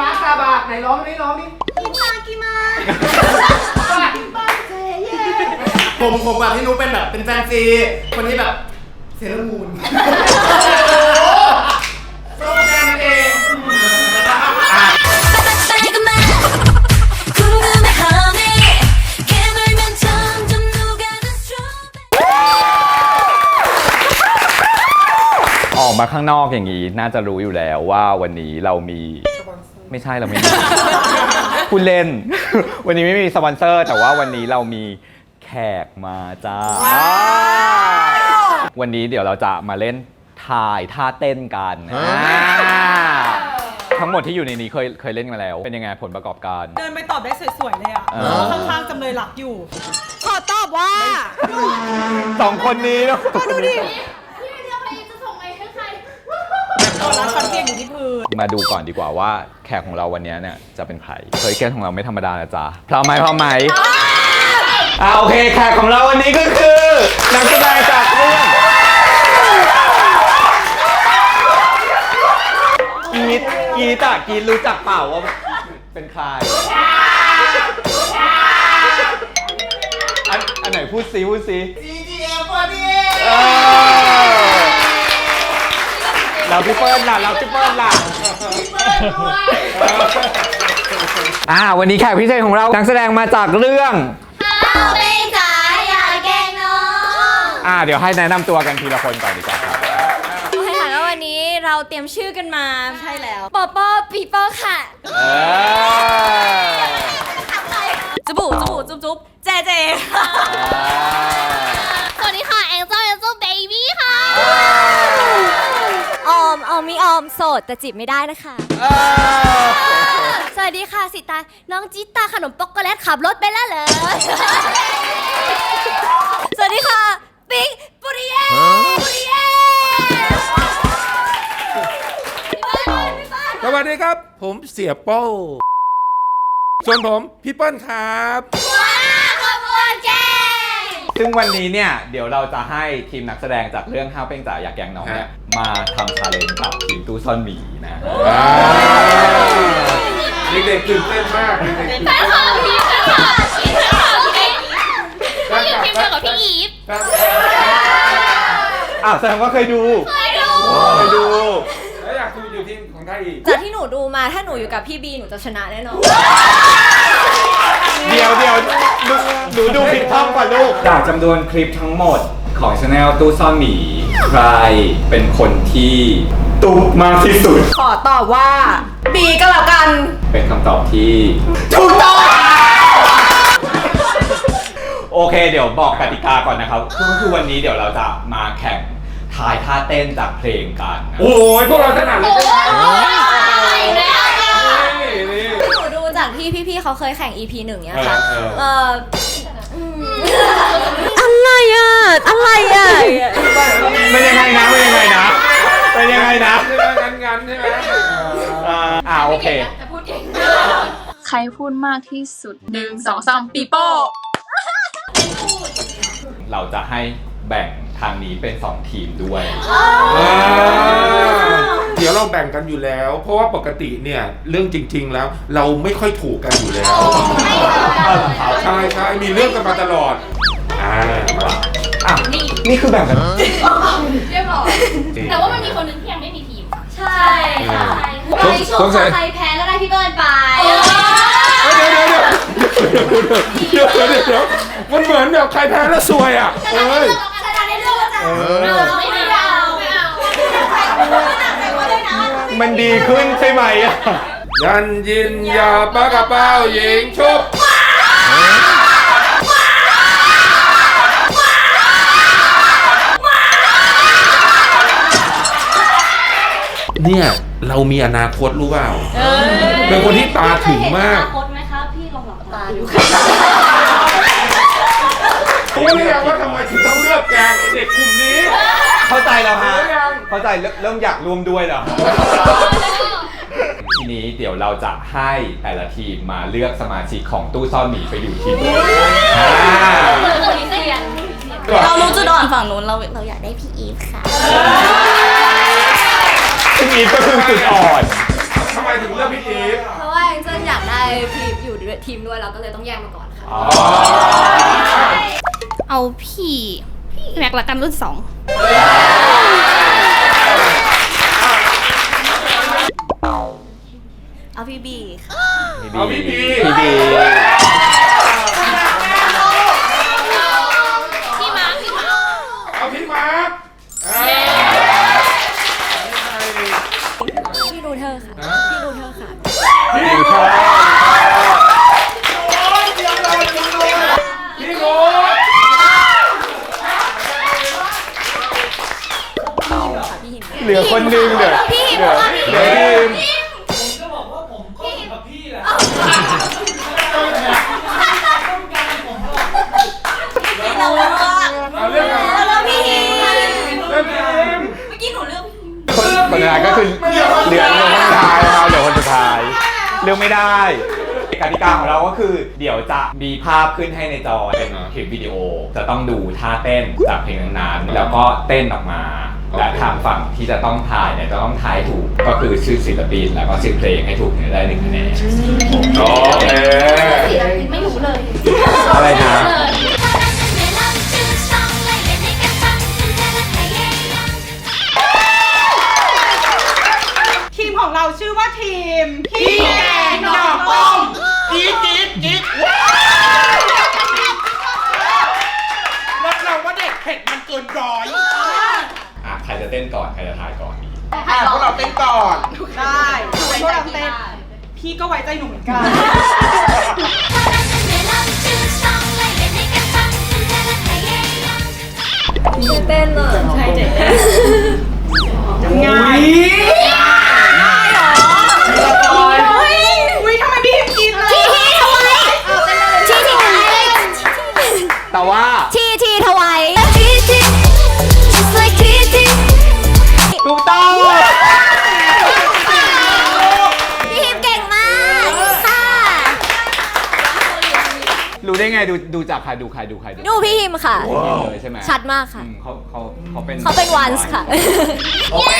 ร้านซาบะไหนร้องนี่ร้องนี่กิมากิมากิมาเซเย่ผมผมแบบที่นุ้เป็นแบบเป็นแฟนซี คนนี้แบบเซรามูนโอ้โหแฟนเองออกมาข้างนอกอย่างนี้ น่าจะรู้อยู่แล้วว่าวันนี้เรามี ไม่ใช่เราไม่มี คุณเล่น วันนี้ไม่มีสปอนเซอร์ แต่ว่าวันนี้เรามีแขกมาจ้า วันนี้เดี๋ยวเราจะมาเล่นถ่ายท่าเต้นกันอ่าทั้งหมดที่อยู่ในนี้เคยเคยเล่นมาแล้ว เป็นยังไงผลประกอบการ เดินไปตอบได้สวยๆเลยอะ เออ ข้างๆจำเลยหลักอยู่ ขอตอบว่า สองคนนี้เนาะ ดูดิ ตอนนั้นฟันเปียกอยู่ที่พื้นมาดูก่อนดีกว่าว่าแขกของเราวันนี้เนี่ยจะเป็นใครเคยแก้ของเราไม่ธรรมดานะจ๊ะพร้อมไหมพร้อมไหมอ่าโอเคแขกของเราวันนี้ก็คือนักแสดงจากเรื่องกีดกีดอะกีดรู้จักเปล่าว่าเป็นใครอันอันไหนพูดซิพูดซิ GGM พอดี เออเราพี่เปิ้ลล่ะ เราพี่เปิ้ลล่ะ อ่าวันนี้แขกพิเศษของเรานักแสดงมาจากเรื่อง เอาไปจ๋าอย่าแกล้งน้องอ่า เดี๋ยวให้แนะนำตัวกันทีละคนก่อนดีกว่าครับ โอเคค่ะแล้ววันนี้เราเตรียมชื่อกันมาใช่แล้วปอปอปีปอค่ะ เออจุบุจุบุจุบจุบเจเจค่ะสวัสดีค่ะแองเจิลแองเจิลเบบี้ค่ะออ มออมมีออมโสดแต่จีบไม่ได้นะคะเออสวัสดีค่ะสิตา น้องจิตตาขนมป๊อกโกแลตขับรถไปแล้วเหรอ สวัสดีค่ะ ปิ๊กปุริเย่ปุริเย่สวัสดีครับ ผมเสียโป้ ส่วนผมพี่เปิ้ลครับ ว้าขบวนแกง ซึ่งวันนี้เนี่ยเดี๋ยวเราจะให้ทีมนักแสดงจากเรื่องห้าวเป้งจ๋าอยากแกล้งน้องเนี่ยมาทำชาเลนจ์กับทีมตู้ซ่อนหมีนะเด็กๆตื่นเต้นมากเด็กๆตื่นแฟนเต้นคลัมาบกพี่แฟนคลับพี่แฟนคลับพี่พี่ทีมเดียวกับพี่อีฟครับอ้าวแสดงว่าเคยดู เคยดูเคยดู แล้วอยากดูอยู่ทีมของใครอีกจากที่หนูดูมาถ้าหนูอยู่กับพี่บีหนูจะชนะแน่นอน เดี๋ยวเดี๋ยวดูหนูดูผิดช่องก่อนลูก จากจำนวนคลิปทั้งหมดของช anel ตู้ซ่อนหมี ใครเป็นคนที่ตุ๊กมากที่สุด ขอตอบว่า บีก็แล้วกัน เป็นคำตอบที่ถูกต้องโอเค เดี๋ยวบอกกติกาก่อนนะครับก็คือวันนี้เดี๋ยวเราจะมาแข่งทายท่าเต้นจากเพลงกันนะโอ้ยพวกเราถนัดเลยใช่ไหมนี่นี่ หนูดูจากที่พี่ๆเขาเคยแข่ง EP หนึ่งเนี่ยค่ะ เออเออ เอออืมอะไรอะ อะไรอะ เป็นยังไงนะเป็นยังไงนะเป็นยังไงนะใช่ไหมงั้นงั้นใช่ไหมอ่าอ่าโอเคใครพูดมากที่สุดหนึ่งสองสามปีโป้ เราจะให้แบ่ง ทางนี้เป็น 2 ทีมด้วย อ่าเดี๋ยวเราแบ่งกันอยู่แล้ว เพราะว่าปกติเนี่ย เรื่องจริง ๆ แล้ว เราไม่ค่อยถูกกันอยู่แล้ว ใช่ใช่มีเรื่องกันมาตลอด อ่าอะนี่คือแบ่งกันแต่ว่ามันมีคนหนึงที่ยังไม่มีทีม ใช่ค่ะสงใครชสมงสัยใครแพ้ก็ได้พี่เบิร์นไปเดี๋ยวเดี๋ยวเดี๋ยวเดี๋ยวเดี๋ยวเดี๋ยวเดี๋ยวมันเหมือนแบบใครแพ้แล้วซวยอะเอ้ยชนะใน เออ ไม่เอาไม่เอามันดีขึ้นใช่ไหมอะยันยินยาปากระเป๋ายิงชุบเนี่ยเรามีอนาคตรู้เปล่า เป็นคนที่ตาถึงมาก คตไหมคะพี่ลองหลับตาดูรู้หรือยังว่าทำไมถึงต้องเลือกแกงเด็กกลุ่มนี้ ใจแล้วฮะรู้ยังเข้าใจเริ่มเริ่มอยากร่วมด้วยแล้วทีนี้เดี๋ยวเราจะให้แต่ละทีมมาเลือกสมาชิกของตู้ซ่อนหมีไปอยู่ทีมนู้นอ่าคนนี้เสียนเรารู้จุดอ่อนฝั่งนู้นเราเราอยากได้พี่อีฟค่ะซึ่งอีฟก็คือจุดอ่อน ทำไมถึงเลือกพี่อีฟเพราะว่าแองเจิลอยากได้พีมอยู่ด้วยทีมด้วยเราก็เลยต้องแยกมาก่อนค่ะอ๋อเอาพี่ พี่แม็กละกันรุ่นสองเอาพี่บีค่ะเอาพี่บีพี่บี ภาพขึ้นให้ในจอเป็นคลิปวิดีโอ จะต้องดูท่าเต้นจากเพลงนั้นๆแล้วก็เต้นออกมาและทางฝั่งที่จะต้องทายเนี่ยจะต้องทายถูกก็คือชื่อศิลปินแล้วก็ชื่อเพลงให้ถูกเนี่ยได้หนึ่งคะแนนโอเคไม่รู้เลยอะไรนะ เต้นก่อน ใครจะทายก่อนดีอะพวกเราเต้นก่อนได้ไว้ใจเต้นพี่ก็ไว้ใจหนูเหมือนกัน เต้นเลย ใช่เต้นง่าย ได้ไงดูดูจากใครดูใครดูใครดูพี่ฮิมค่ะเลยใช่ไหมชัดมากค่ะ อืมเขาเขาเขาเป็นเขาเป็นวันส์ค่ะ โอเค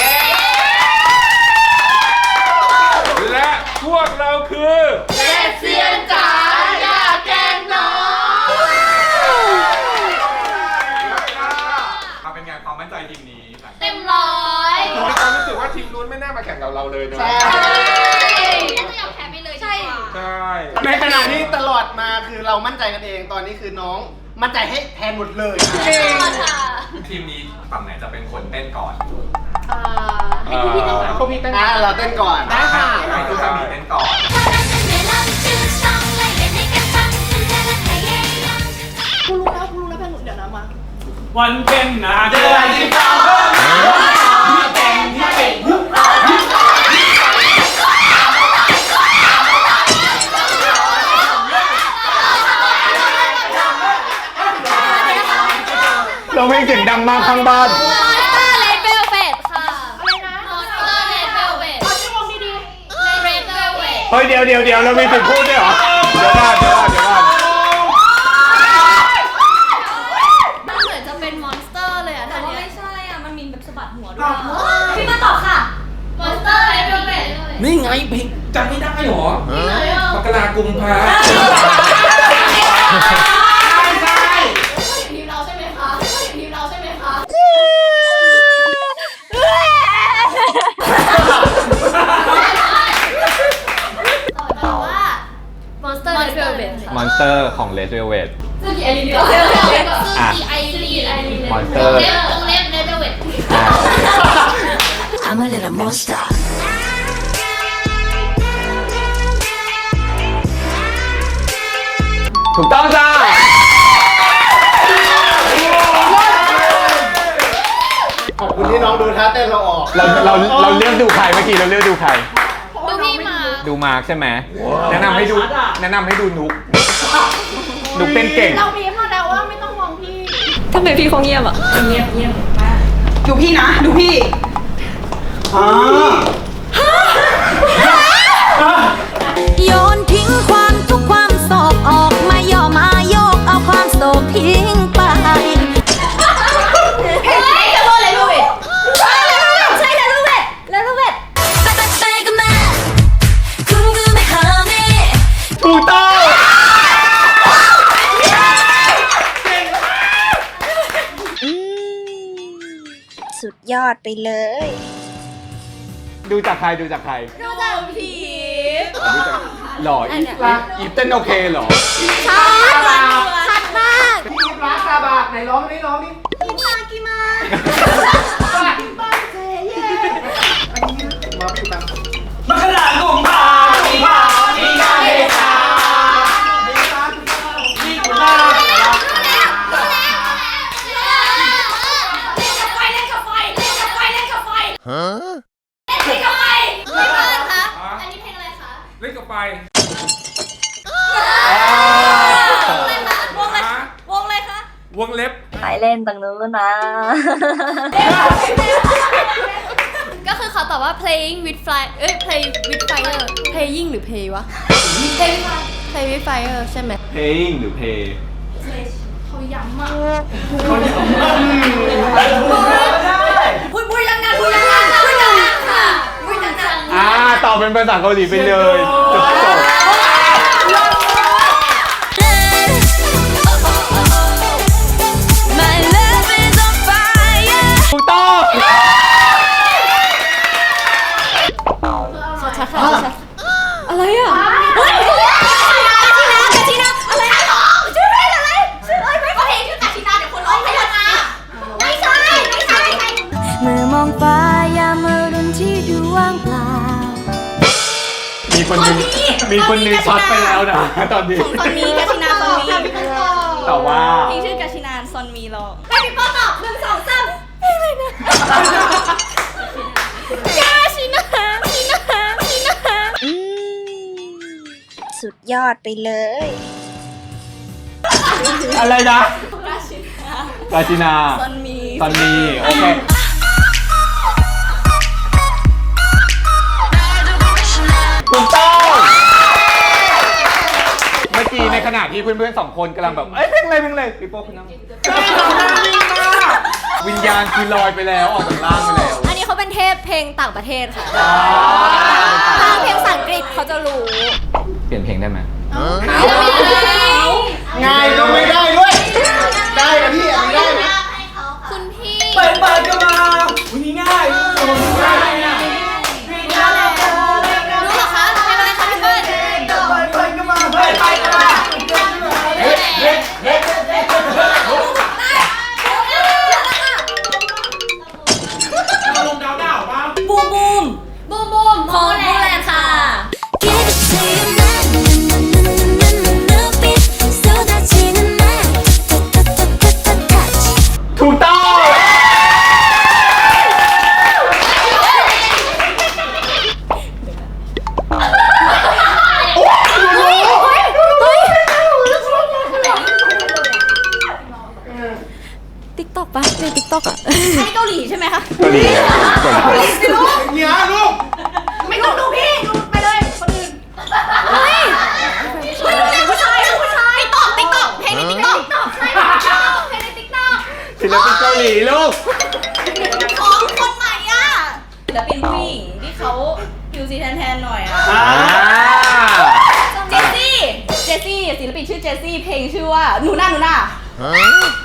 และพวกเราคือมาเป็นไงความมั่นใจทีมนี้เต็มร้อยผมมีความรู้สึกว่าทีมนู้นไม่น่ามาแข่งกับเราเลยเนอะน่า ใช่ใช่ในขณะที่ตลอดมาคือเรามั่นใจกันเองตอนนี้คือน้องมั่นใจให้แทนหมดเลยทีมนี้ฝั่งไหนจะเป็นคนเต้นก่อนให้พี่พี่ต้องพวกพี่เต้นอะเราเต้นก่อนได้ค่ะให้ทุกท่านมีเต้นก่อนวันเป็นหนาเดือนที่เก้า เราเพลงเสียงดังมากข้างบ้านมอนสเตอร์เลดเวลเวทค่ะอะไรนะมอนสเตอร์เรดเวลเวทเอาชื่อวงดีๆเรดเวลเวทเฮ้ยเดี๋ยวเดี๋ยวเดี๋ยวเรามีสิทธิ์พูดด้วยเหรอ เดี๋ยวก่อนเดี๋ยวก่อนเดี๋ยวก่อนมันเหมือนจะเป็นมอนสเตอร์เลยอะแต่ว่าไม่ใช่อะมันมีแบบสะบัดหัวด้วยพี่มาตอบค่ะมอนสเตอร์เรดเวลเวทนี่ไงเพลงจำไม่ได้หรอไหนอะมกรากุมภา อนสเตอร์ของ Red Velvet ซึ่งกี่ไอรีนโอเคโอเคซึ่งกี่ไอรีนไอรีน Monster เล็บวงเล็บเรดเวลอะ I'm a little monster ถูกต้องจ้า ขอบคุณที่น้องดูท่าเต้นเราออก เราเราเราเลือกดูใครเมื่อกี้เราเลือกดูใคร ดูพี่มา ดูมาร์คใช่ไหม แนะนำให้ดู แนะนำให้ดูนุก นุกเต้นเก่ง เราบีบมาแล้วว่าไม่ต้องมองพี่ทำไมพี่เขาเงียบอะดูพี่นะ ดูพี่โยนทิ้งความทุกความ ดยอดไปเลย ดูจากใครดูจากใครดูจากผีดูจากหล่ออีฟอีฟเต้นโอเคเหรอชัดชัดมากพี่รักคาบาไหนร้องนี่ร้องนี่มากี่มามกรากุมภากุม ล่นกับไฟฮะเล่นกับไฟเล่นกับไฟคะ อันนี้เพลงอะไรคะ เล่นกับไฟวงอะไรคะ วงอะไรวงอะไรคะวงเล็บใครเล่นตังนู้นนะ ก็คือเขาตอบว่า playing with fire เอ้ย play with fire playing หรือ play วะ play with fire play with fire ใช่ไหม เพลงหรือเพลงเขาย้ำอะบุยบุยยังงานบุยยังงานบุยยังงานค่ะบุยยังงาน อ่าตอบเป็นภาษาเกาหลีไปเลยจบจบ มีคนหนึงช็อตไปแล้วนะตอนนี้ตอนนี้กาชินาตอนนี้แต่ว่า เพลงชื่อกาชินานซอนมีรอให้พี่ป้อตอบหนึ่งสองสามเพลงอะไรนะกาชินาชินาชินาอืมสุดยอดไปเลย อะไรนะกาชินากาจินา ซอนมี ตอนนี้ โอเค ที่เพื่อนๆสองคนกำลังแบบเอ้ยเพลงอะไรเพลงอะไรพี่โป๊กคุณนั่งวิญญาณคือลอยไปแล้วออกจากร่างไปแล้วอันนี้เขาเป็นเทพเพลงต่างประเทศค่ะอ่าถ้าเพลงภาษาอังกฤษเขาจะรู้ เปลี่ยนเพลงได้ไหมง่ายก็ไม่ได้ด้วย ได้นะพี่อันนี้ได้นะคุณพี่ เปิดเปิดก็มาวันนี้ง่ายโอ้ยง่าย หน่อยอะอ่า เจสซี่ เจสซี่ศิลปินชื่อเจสซี่เพลงชื่อว่าหนูน่าหนูน่า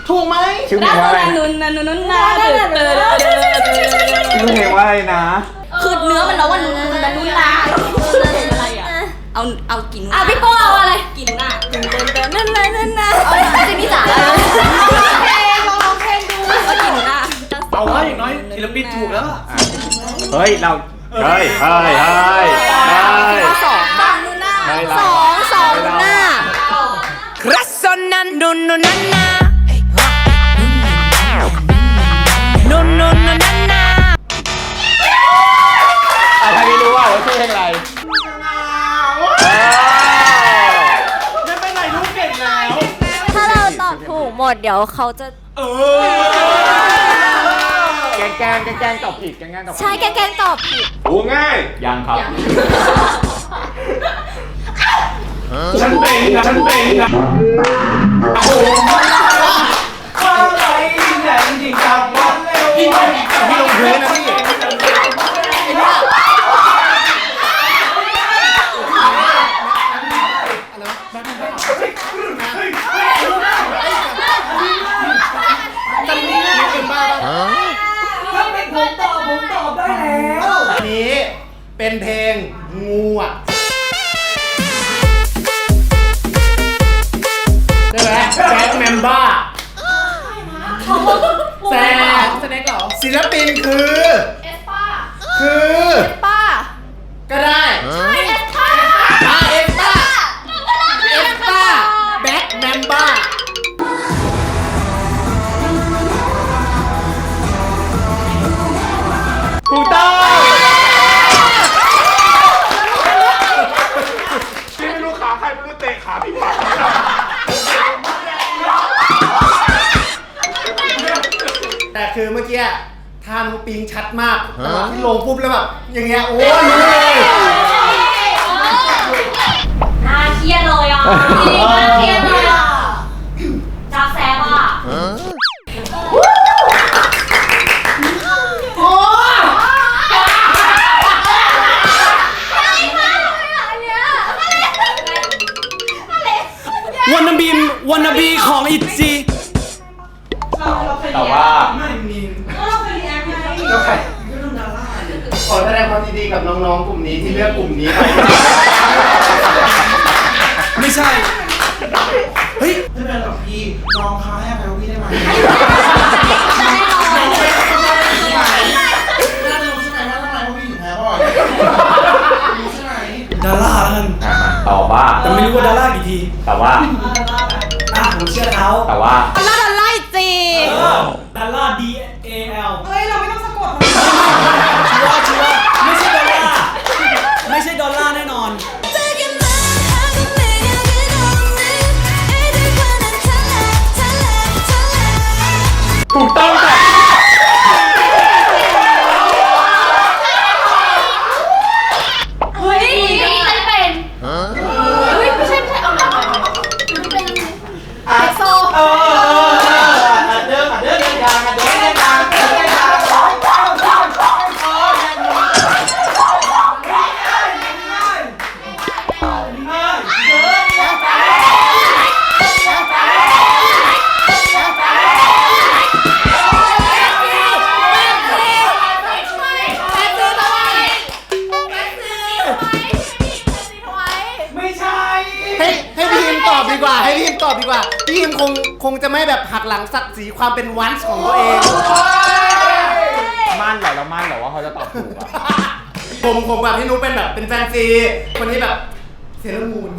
ถูกไหมชื่อเพลน่างว่าอะไรหนูน่าหนูน่าหนูน่าเดือดเดือดเดือดชื่อเพลงว่าอะไรนะ คือเนื้อมันร้องว่าหนูน่าหนูน่าหนูน่าเพลงอะไรอะเอาเอากี่หนูอะพี่โป้เอาอะไรกี่หนูน่าเดินเดินเดินนั่นนั่นนั่นนั่นเอาเจนนี่จ๋าลองเพลงลองร้องเพลงดูเอากี่หนูน่าเอาว่าอย่างน้อยศิลปินถูกแล้วอะ เฮ้ย เรา เฮ้ยเฮ้ยเฮ้ยเฮ้ยสองสองนูน่าสองสองนูน่าครัสโซนันนูนูนันนานูนูนูนันนาใครไม่รู้ว่าเราชื่อเพลงอะไรไม่เป็นไรรู้เก่งแล้ว ถ้าเราตอบถูกหมดเดี๋ยวเขาจะเออ แกล้งแกล้งแกล้งแกล้งตอบผิดแกล้งแกล้งตอบผิดใช่แกล้งๆตอบผิดโอ้ง่าย ยังครับ ฉันเป็นนะฉันเป็นนะโอ้โหอะไรแหลมจริงจังวันเร็วพี่พี่ลงพื้นนะพี่ เ็นเพลงงูอะใช่ไหมแซดแมมบ้าแซดแสดงเหรอศิลปินคือ เอสป้า คือ กี้ท่าน้องปิงชัดมากตอนที่ลงปุ๊บแล้วแบบอย่างเงี้ยโอ้ยรู้เลย น่าเครียดเลยอะาดารากี่ทีแต่ว่าอะผมเชื่อเขาแต่ว่าล่าดอลไล่จีดารา D A L เฮ้ย เราไม่ต้องสะกดชัวร์ชัวร์ไม่ใช่ดอลลาร์ไม่ใช่ดอลลาร์แน่นอน ถูกต้องค่ะ คงคงจะไม่แบบหักหลังศักดิ์ศรีความเป็นวันส์ของตัวเอง มั่นเหรอเรามั่นเหรอว่าเขาจะตอบถูกอะผมผมกับพี่นุ๊กเป็นแบบเป็นแฟนซี คนที่แบบเซเลอร์มูน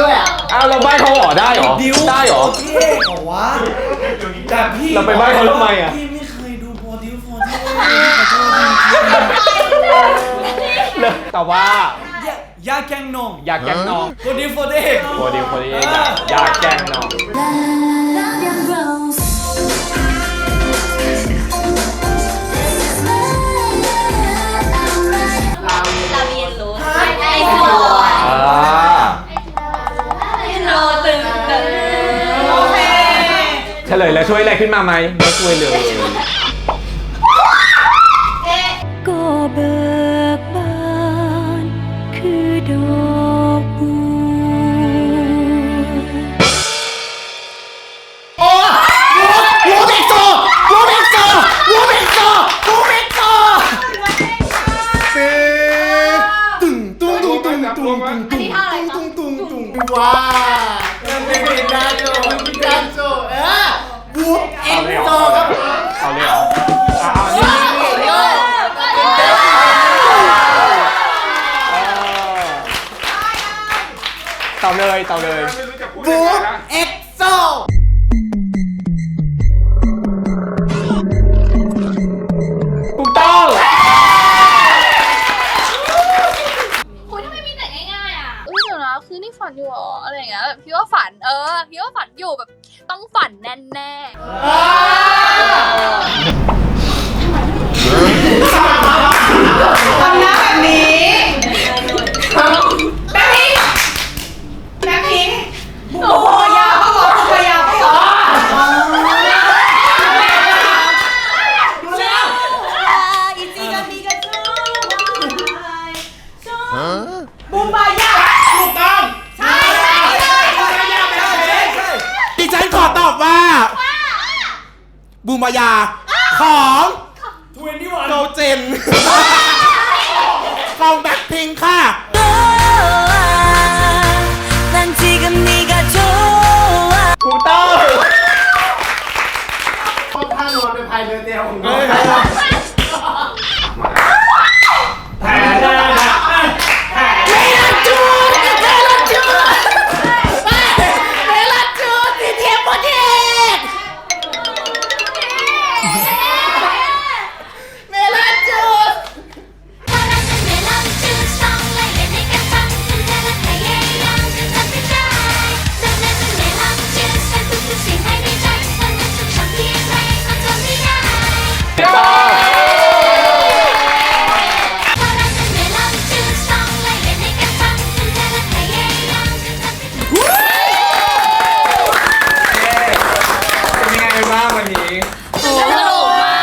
ด้วยอะอ้าวเราใบ้เขาเหรอได้เหรอดิวได้เหรอโอเคเหรอวะแต่พี่เราไปใบ้เขาทำไมอะ พี่ไม่เคยดูโปรดิวโฟร์ที่แต่ว่าอยากแกล้งน้องอยากแกล้งน้องโปรดิวโฟร์เด็กโคดีโคดีอยากแกล้งน้องลาเบียนรู้ไอ้โซอ่า เฉลยแล้วช่วยอะไรขึ้นมาไหมไม่ช่วยเลย ก็เบิก ออพี่ว่าฝันอยู่แบบต้องฝันแน่แน่ทำหน้าแบบนี้ บูมายา ของทเวนตี้วันโนเจน ของแบ็คพิงค่ะ วันนี้สนุกมา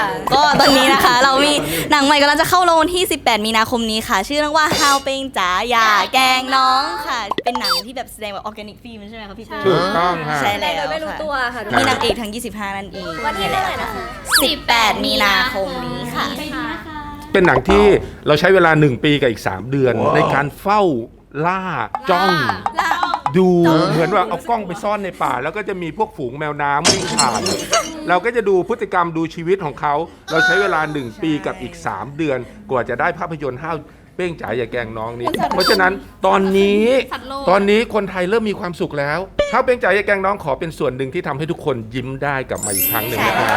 ก ก็ตอนนี้นะคะ เรามีหนังใหม่กำลังจะเข้าโรงวันที่ 18 มีนาคมนี้ค่ะ ชื่อเรื่องว่า How เป็งจ๋าอย่าแกล้งน้องค่ะ เป็นหนังที่แบบแสดงแบบออร์แกนิกฟิล์มใช่ไหมคะพี่ปูถูกต้องค่ะใช่แล้วไม่รู้ค่ะตัวค่ะมีนางเอกทั้ง 25 นั่นเองวันที่เท่าไหร่นะคะ 18 มีนาคมนี้ค่ะ เป็นหนังที่เราใช้เวลา 1 ปีกับอีก 3 เดือน ในการเฝ้าล่าจ้อง ดูเหมือนว่าเอากล้องไปซ่อนในป่า แล้วก็จะมีพวกฝูงแมวน้ำวิ่งผ่าน เราก็จะดูพฤติกรรมดูชีวิตของเขา เราใช้เวลา 1 ปีกับอีก 3 เดือน กว่าจะได้ภาพยนตร์ห้าวเป้งจ๋าอย่าแกล้งน้องนี้ เพราะฉะนั้นตอนนี้ตอนนี้คนไทยเริ่มมีความสุขแล้วห้าวเป้งจ๋าอย่าแกล้งน้องขอเป็นส่วนหนึ่งที่ทำให้ทุกคนยิ้มได้กลับมาอีกครั้งหนึ่งนะครับ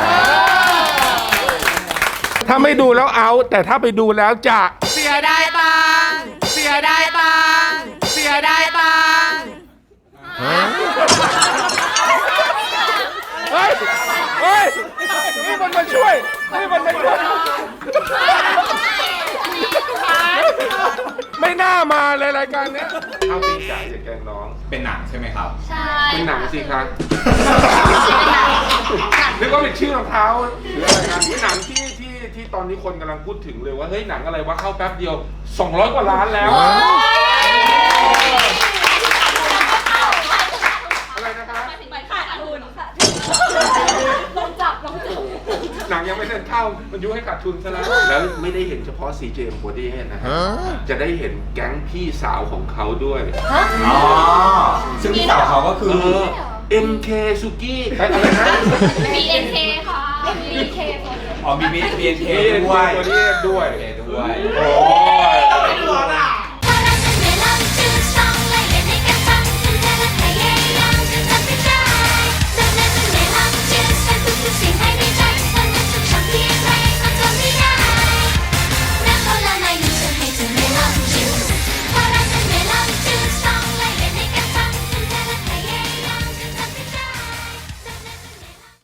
ถ้าไม่ดูแล้วเอา แต่ถ้าไปดูแล้วจะเสียดายตังค์เสียดายตังค์เสียดายตังค์ เฮ้ย เฮ้ย นี่มันมาช่วย นี่มันมาช่วย ไม่น่ามาเลยรายการเนี้ยเอาปีจ่ายอย่าแกล้งน้อง เป็นหนังใช่ไหมครับ ใช่เป็นหนังสิครับนึกว่าเป็นชื่อรองเท้าหรืออะไรนะเป็นหนังที่ที่ที่ตอนนี้คนกำลังพูดถึงเลยว่าเฮ้ยหนังอะไรวะเข้าแป๊บเดียว 200 กว่าล้านแล้วอะไรนะคะ ขาดทุนค่ะ ห นังยังไม่ทันเข้ามันยุให้ขาดทุนซะแล้ว แล้วไม่ได้เห็นเฉพาะ CJ m 4 d นะฮะจะได้เห็นแก๊งพี่สาวของเขาด้วย อ๋อ ซึ่งพี่สาวเขาก็คือเออ MK สุกี้อะไรนะ BNK ค่ะ BNK อ๋อมีมี BNK เอด้วยตัวนี้ด้วยด้วย โอ้